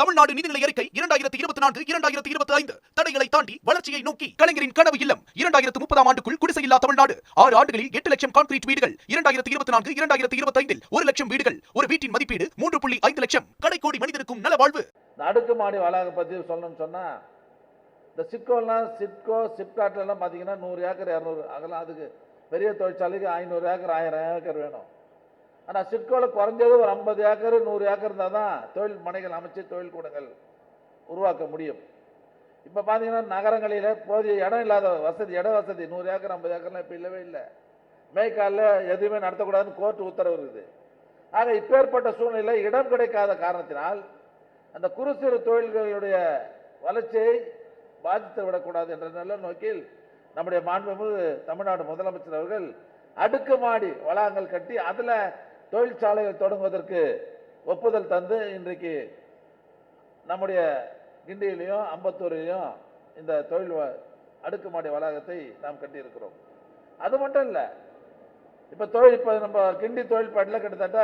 தமிழ்நாடு நிதிநிலை அறிக்கை இரண்டாயிரத்தி இருபத்தி நான்கு இரண்டாயிரத்தி இருபத்தி ஐந்து. தடைகளை தாண்டி வளர்ச்சியை நோக்கி கலைஞரின் கனவு இல்லம். இரண்டாயிரத்து முப்பதாம் ஆண்டுக்குள் குடிசையில்லா தமிழ்நாடு. ஆறு ஆண்டுகளில் எட்டு லட்சம் கான்கிரீட் வீடுகள். இரண்டாயிரத்தி இருபத்தி நான்கு இரண்டாயிரத்தி இருபத்தி ஐந்தில் ஒரு லட்சம் வீடுகள். ஒரு வீட்டின் மதிப்பீடு மூன்று புள்ளி ஐந்து லட்சம். கடைக்கோடி மனிதருக்கும் நல வாழ்வு. இந்த அடுக்குமாடி வளாக பற்றி சொல்லணும்னு சொன்னா இந்த சிட்கோலாம் சிட்கோ சிப்காட்லாம் பார்த்தீங்கன்னா நூறு ஏக்கர் இரநூறு அதெல்லாம் அதுக்கு பெரிய தொழிற்சாலைக்கு ஐநூறு ஏக்கர் ஆயிரம் ஏக்கர் வேணும். ஆனால் சிட்கோவில் குறைஞ்சது ஒரு ஐம்பது ஏக்கர் நூறு ஏக்கர் இருந்தால் தான் தொழில் மனைகள் அமைச்சு தொழில் கூடங்கள் உருவாக்க முடியும். இப்போ பார்த்தீங்கன்னா நகரங்களில் போதிய இடம் இல்லாத வசதி இட வசதி நூறு ஏக்கர் ஐம்பது ஏக்கர்லாம் இப்போ இல்லவே இல்லை. மேய்க்காலில் எதுவுமே நடத்தக்கூடாதுன்னு கோர்ட்டு உத்தரவு இருக்குது. ஆக இப்பேற்பட்ட சூழ்நிலை இடம் கிடைக்காத காரணத்தினால் அந்த குறு சிறு தொழில்களுடைய வளர்ச்சியை பாதித்து விடக்கூடாது என்ற நல்ல நோக்கில் நம்முடைய மாண்புமிகு தமிழ்நாடு முதலமைச்சர் அவர்கள் அடுக்குமாடி வளாகங்கள் கட்டி அதில் தொழிற்சாலைகள் தொடங்குவதற்கு ஒப்புதல் தந்து இன்றைக்கு நம்முடைய கிண்டியிலையும் அம்பத்தூரிலையும் இந்த தொழில் அடுக்குமாடி வளாகத்தை நாம் கட்டியிருக்கிறோம். அது மட்டும் இல்லை இப்போ தொழில் இப்போ நம்ம கிண்டி தொழில்பாட்டில் கிட்டத்தட்ட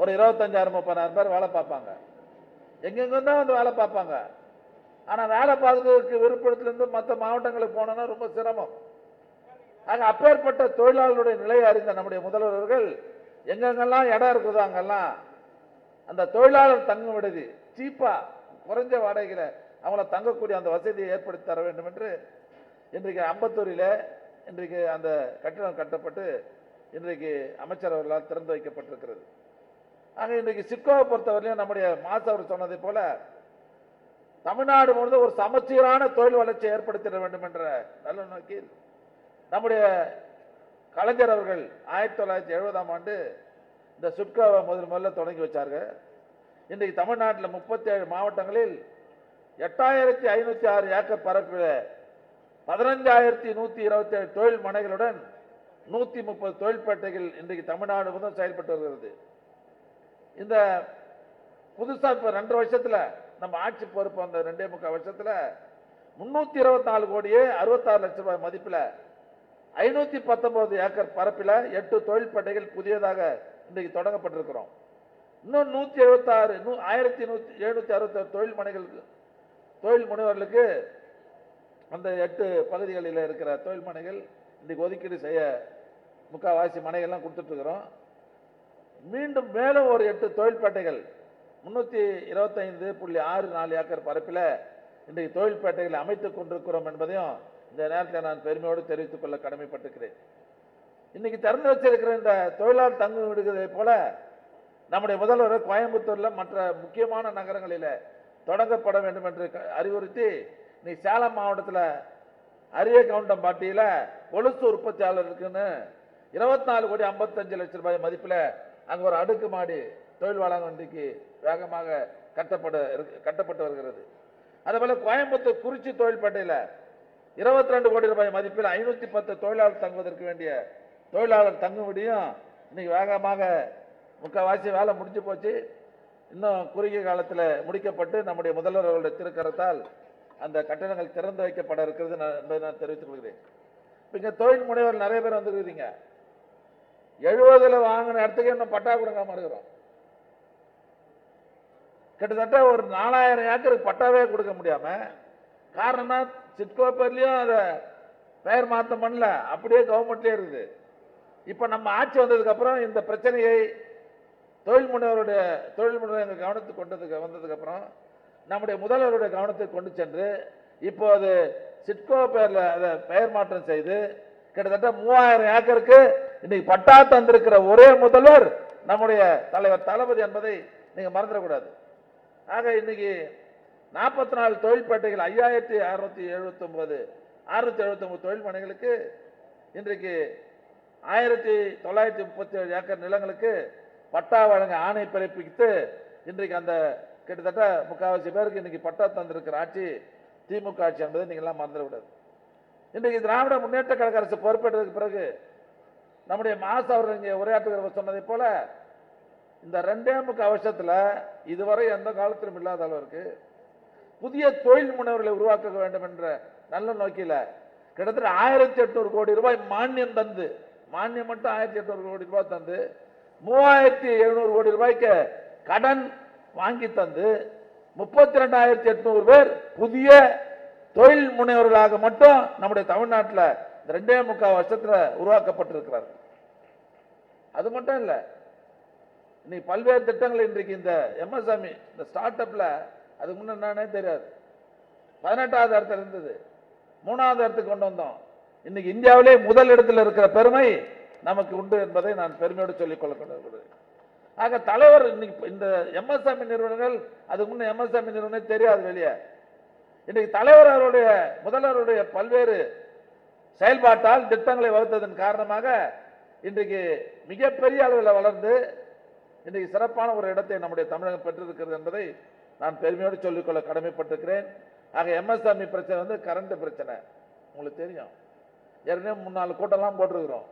ஒரு இருபத்தஞ்சாயிரம் முப்பதாயிரம் பேர் வேலை பார்ப்பாங்க. எங்கெங்கும் தான் வந்து வேலை பார்ப்பாங்க. ஆனால் வேலை பார்க்கறதுக்கு விருப்பத்திலேருந்து மற்ற மாவட்டங்களுக்கு போனோன்னா ரொம்ப சிரமம். ஆக அப்பேற்பட்ட தொழிலாளர்களுடைய நிலையை அறிந்த நம்முடைய முதல்வர்கள் எங்கெங்கெல்லாம் இடம் இருக்குதோ அங்கெல்லாம் அந்த தொழிலாளர் தங்கும் விடுதி சீப்பா குறைஞ்ச வாடகையில் அவங்கள தங்கக்கூடிய அந்த வசதியை ஏற்படுத்தி தர வேண்டும் என்று இன்றைக்கு அம்பத்தூரில் இன்றைக்கு அந்த கட்டிடம் கட்டப்பட்டு இன்றைக்கு அமைச்சர் அவர்களால் திறந்து வைக்கப்பட்டிருக்கிறது. ஆக இன்றைக்கு சிட்கோவை பொறுத்தவரையிலும் நம்முடைய மாசவர் சொன்னதை போல தமிழ்நாடு முழுவதும் ஒரு சமச்சீரான தொழில் வளர்ச்சியை ஏற்படுத்திட வேண்டும் என்ற நல்ல நோக்கில் நம்முடைய கலைஞர் அவர்கள் ஆயிரத்தி தொள்ளாயிரத்தி எழுபதாம் ஆண்டு இந்த சுட்காவை முதல் முதல்ல தொடங்கி வச்சார்கள். இன்றைக்கு தமிழ்நாட்டில் முப்பத்தி ஏழு மாவட்டங்களில் எட்டாயிரத்தி ஐநூற்றி ஆறு ஏக்கர் பரப்பில் பதினஞ்சாயிரத்தி நூற்றி இருபத்தேழு தொழில் மனைகளுடன் நூற்றி முப்பது தொழிற்பேட்டைகள் இன்றைக்கு தமிழ்நாடு முதல் செயல்பட்டு வருகிறது. இந்த புதுசாக இப்போ ரெண்டு வருஷத்தில் நம்ம ஆட்சி பொறுப்பு அந்த ரெண்டே முக்கால் வருஷத்தில் முந்நூற்றி இருபத்தி நாலு கோடியே அறுபத்தாறு லட்சம் ரூபாய் மதிப்பில் ஐநூற்றி பத்தொன்பது ஏக்கர் பரப்பில் எட்டு தொழிற்பேட்டைகள் புதியதாக இன்றைக்கு தொடங்கப்பட்டிருக்கிறோம். இன்னும் நூற்றி எழுபத்தாறு நூ ஆயிரத்தி நூற்றி எழுநூற்றி அறுபத்தாறு தொழில் மனைகளுக்கு தொழில் முனைவர்களுக்கு அந்த எட்டு பகுதிகளில் இருக்கிற தொழில் மனைகள் இன்றைக்கு ஒதுக்கீடு செய்ய முக்கால்வாசி மனைகள்லாம் கொடுத்துட்ருக்குறோம். மீண்டும் மேலும் ஒரு எட்டு தொழில்பேட்டைகள் முன்னூற்றி இருபத்தைந்து புள்ளி ஆறு நாலு ஏக்கர் பரப்பில் இன்றைக்கு தொழில்பேட்டைகளை அமைத்துக் கொண்டிருக்கிறோம் என்பதையும் இந்த நேரத்தில் நான் பெருமையோடு தெரிவித்துக் கொள்ள கடமைப்பட்டிருக்கிறேன். இன்னைக்கு திறந்து வச்சிருக்கிற இந்த தொழிலாளர் தங்கும் விடுகிறதை போல நம்முடைய முதல்வர் கோயம்புத்தூரில் மற்ற முக்கியமான நகரங்களில் தொடங்கப்பட வேண்டும் என்று அறிவுறுத்தி நீ சேலம் மாவட்டத்தில் அரிய கவுண்டம்பாட்டியில் கொலுசு உற்பத்தியாளர் இருக்குன்னு இருபத்தி நாலு கோடி ஐம்பத்தஞ்சு லட்சம் ரூபாய் மதிப்பில் அங்கே ஒரு அடுக்குமாடி தொழில் வளாகம் இன்றைக்கு வேகமாக கட்டப்பட கட்டப்பட்டு வருகிறது. அதே போல் கோயம்புத்தூர் குறிச்சி தொழில்பேட்டையில் இருபத்தி ரெண்டு கோடி ரூபாய் மதிப்பில் ஐநூற்றி பத்து தொழிலாளர் தங்குவதற்கு வேண்டிய தொழிலாளர் தங்கும்படியும் இன்னைக்கு வேகமாக முக்கால்வாசி வேலை முடிஞ்சு போச்சு. இன்னும் குறுகிய காலத்தில் முடிக்கப்பட்டு நம்முடைய முதல்வர் அவர்களுடைய திருக்கரத்தால் அந்த கட்டணங்கள் திறந்து வைக்கப்பட இருக்கிறது என்பதை நான் தெரிவித்துக் கொள்கிறேன். இப்போ இங்கே தொழில் முனைவர் நிறைய பேர் வந்துருக்கிறீங்க. எழுபதுல வாங்கின இடத்துக்கு இன்னும் பட்டா கொடுக்காம இருக்கிறோம். கிட்டத்தட்ட ஒரு நாலாயிரம் ஏக்கருக்கு பட்டாவே கொடுக்க முடியாம காரணம்னா சிட்கோ பேர்லேயும் அதை பெயர் மாற்றம் பண்ணல. அப்படியே கவர்மெண்ட்லேயே இருக்குது. இப்போ நம்ம ஆட்சி வந்ததுக்கப்புறம் இந்த பிரச்சனையை தொழில் முனைவருடைய தொழில் முனைவர் எங்கள் கவனத்துக்கு கொண்டதுக்கு வந்ததுக்கப்புறம் நம்முடைய முதல்வருடைய கவனத்துக்கு கொண்டு சென்று இப்போ அது சிட்கோ பேரில் அதை பெயர் மாற்றம் செய்து கிட்டத்தட்ட மூவாயிரம் ஏக்கருக்கு இன்னைக்கு பட்டா தந்திருக்கிற ஒரே முதல்வர் நம்முடைய தலைவர் தளபதி என்பதை நீங்கள் மறந்துடக்கூடாது. ஆக இன்னைக்கு நாற்பத்தி நாலு தொழில்பேட்டைகள் ஐயாயிரத்தி அறுநூத்தி எழுபத்தி ஒன்பது அறுநூத்தி எழுபத்தி ஒன்பது தொழில் மனைகளுக்கு இன்றைக்கு ஆயிரத்தி தொள்ளாயிரத்தி முப்பத்தி ஏழு ஏக்கர் நிலங்களுக்கு பட்டா வழங்க ஆணை பிறப்பித்து இன்றைக்கு அந்த கிட்டத்தட்ட முக்கால்வாசி பேருக்கு இன்றைக்கி பட்டா தந்திருக்கிற ஆட்சி திமுக ஆட்சி என்பதை நீங்கள்லாம் மறந்துவிடாது இன்றைக்கு திராவிட முன்னேற்ற கழக அரசு பொறுப்பேற்றதுக்கு பிறகு நம்முடைய மாசு அவர்கள் இங்கே உரையாற்றுகிற சொன்னதை போல இந்த ரெண்டே முக்கால் அவசியத்தில் இதுவரை எந்த காலத்திலும் இல்லாத அளவிற்கு புதிய தொழில் முனைவர்களை உருவாக்க வேண்டும் என்ற நல்ல நோக்கில கிட்டத்தட்ட ஆயிரத்தி எட்நூறு கோடி ரூபாய் மானியம் தந்து மானியம் மட்டும் ஆயிரத்தி எட்நூறு கோடி ரூபாய் தந்து மூவாயிரத்தி எழுநூறு கோடி ரூபாய்க்கு கடன் வாங்கி தந்து முப்பத்தி ரெண்டாயிரத்தி எட்நூறு பேர் புதிய தொழில் முனைவர்களாக மட்டும் நம்முடைய தமிழ்நாட்டில் இந்த ரெண்டே முக்கால் வருஷத்தில் உருவாக்கப்பட்டிருக்கிறார்கள். அது மட்டும் இல்லை இன்னைக்கு பல்வேறு திட்டங்கள் இன்றைக்கு இந்த எம்எஸ்எம்இ இந்த ஸ்டார்ட் அப்பில் அதுக்கு முன்ன என்னன்னே தெரியாது. பதினெட்டாவது இடத்துல இருந்தது. மூணாவது இடத்துக்கு கொண்டு வந்தோம். இன்னைக்கு இந்தியாவிலே முதல் இடத்துல இருக்கிற பெருமை நமக்கு உண்டு என்பதை நான் பெருமையோடு சொல்லிக் கொள்ள ஆக தலைவர் இன்னைக்கு இந்த எம்எஸ்எம்இ நிறுவனங்கள் அதுக்கு முன்ன எம்எஸ்எம்இ நிறுவனம் தெரியாது வெளியே. இன்னைக்கு தலைவர் அவருடைய முதல்வருடைய பல்வேறு செயல்பாட்டால் திட்டங்களை வகுத்ததன் காரணமாக இன்றைக்கு மிகப்பெரிய அளவில் வளர்ந்து இன்றைக்கு சிறப்பான ஒரு இடத்தை நம்முடைய தமிழகம் பெற்றிருக்கிறது என்பதை நான் பெருமையோடு சொல்லிக்கொள்ள கடமைப்பட்டிருக்கிறேன். ஆக எம்எஸ்எம்இ பிரச்சனை வந்து கரண்ட் பிரச்சனை. உங்களுக்கு தெரியும். ஏற்கனவே மூணு நாலு கூட்டம்லாம் போட்டிருக்கிறோம்.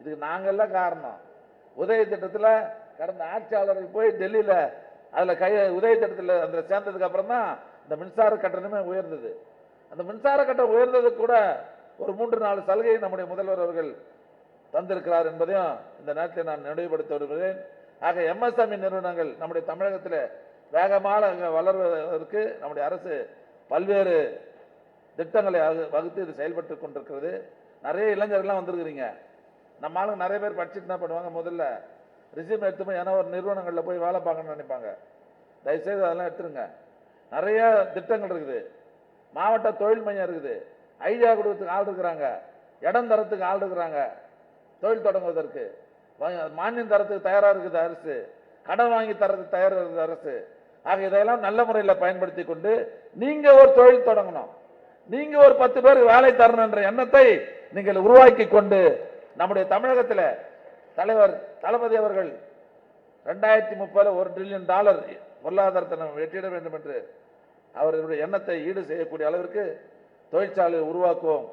இதுக்கு நாங்கள்லாம் காரணம். உதய திட்டத்தில் கடந்த ஆட்சியாளருக்கு போய் டெல்லியில் அதில் கை உதய திட்டத்தில் அதில் சேர்ந்ததுக்கு அப்புறம் தான் இந்த மின்சார கட்டணமே உயர்ந்தது. அந்த மின்சார கட்டணம் உயர்ந்ததுக்கு கூட ஒரு மூன்று நாலு சலுகை நம்முடைய முதல்வர் அவர்கள் தந்திருக்கிறார் என்பதையும் இந்த நேரத்தில் நான் நினைவுபடுத்த விரும்புகிறேன். ஆக எம்எஸ்எம்இ நிறுவனங்கள் நம்முடைய தமிழகத்தில் வேகமாக வளர்வதற்கு நம்முடைய அரசு பல்வேறு திட்டங்களை வகு- வகுத்து இது செயல்பட்டு கொண்டிருக்கிறது. நிறைய இளைஞர்கள்லாம் வந்திருக்கிறீங்க. நம்ம ஆளுங்க நிறைய பேர் படிச்சுட்டு என்ன பண்ணுவாங்க? முதல்ல ரிசியூம் எடுத்து போய் ஏன்னா ஒரு நிறுவனங்களில் போய் வேலை பார்க்கணும்னு நினைப்பாங்க. தயவுசெய்து அதெல்லாம் எடுத்துருங்க. நிறைய திட்டங்கள் இருக்குது. மாவட்ட தொழில் மையம் இருக்குது. ஐடியா கொடுக்கறதுக்கு ஆள் இருக்கிறாங்க. இடம் தரத்துக்கு ஆள் இருக்கிறாங்க. தொழில் தொடங்குவதற்கு. மானியம் தரத்துக்கு தயாராக இருக்குது அரசு. கடன் வாங்கி தரத்துக்கு தயாராக இருக்குது அரசு. ஆக இதையெல்லாம் நல்ல முறையில் பயன்படுத்தி கொண்டு நீங்க ஒரு தொழில் தொடங்கணும். நீங்க ஒரு பத்து பேர் வேலை தரணும் என்ற எண்ணத்தை நீங்கள் உருவாக்கி கொண்டு நம்முடைய தமிழகத்தில் தலைவர் தளபதி அவர்கள் ரெண்டாயிரத்தி முப்பதில் ஒரு ட்ரில்லியன் டாலர் பொருளாதாரத்தை நம்ம வெற்றிட வேண்டும் என்று அவர்களுடைய எண்ணத்தை ஈடு செய்யக்கூடிய அளவிற்கு தொழிற்சாலையை உருவாக்குவோம்.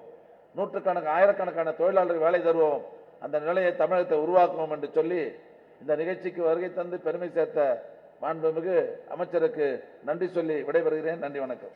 நூற்றுக்கணக்கு ஆயிரக்கணக்கான தொழிலாளர்கள் வேலை தருவோம். அந்த நிலையை தமிழகத்தை உருவாக்குவோம் என்று சொல்லி இந்த நிகழ்ச்சிக்கு வருகை தந்து பெருமை சேர்த்த மாண்புமிகு அமைச்சருக்கு நன்றி சொல்லி விடைபெறுகிறேன். நன்றி வணக்கம்.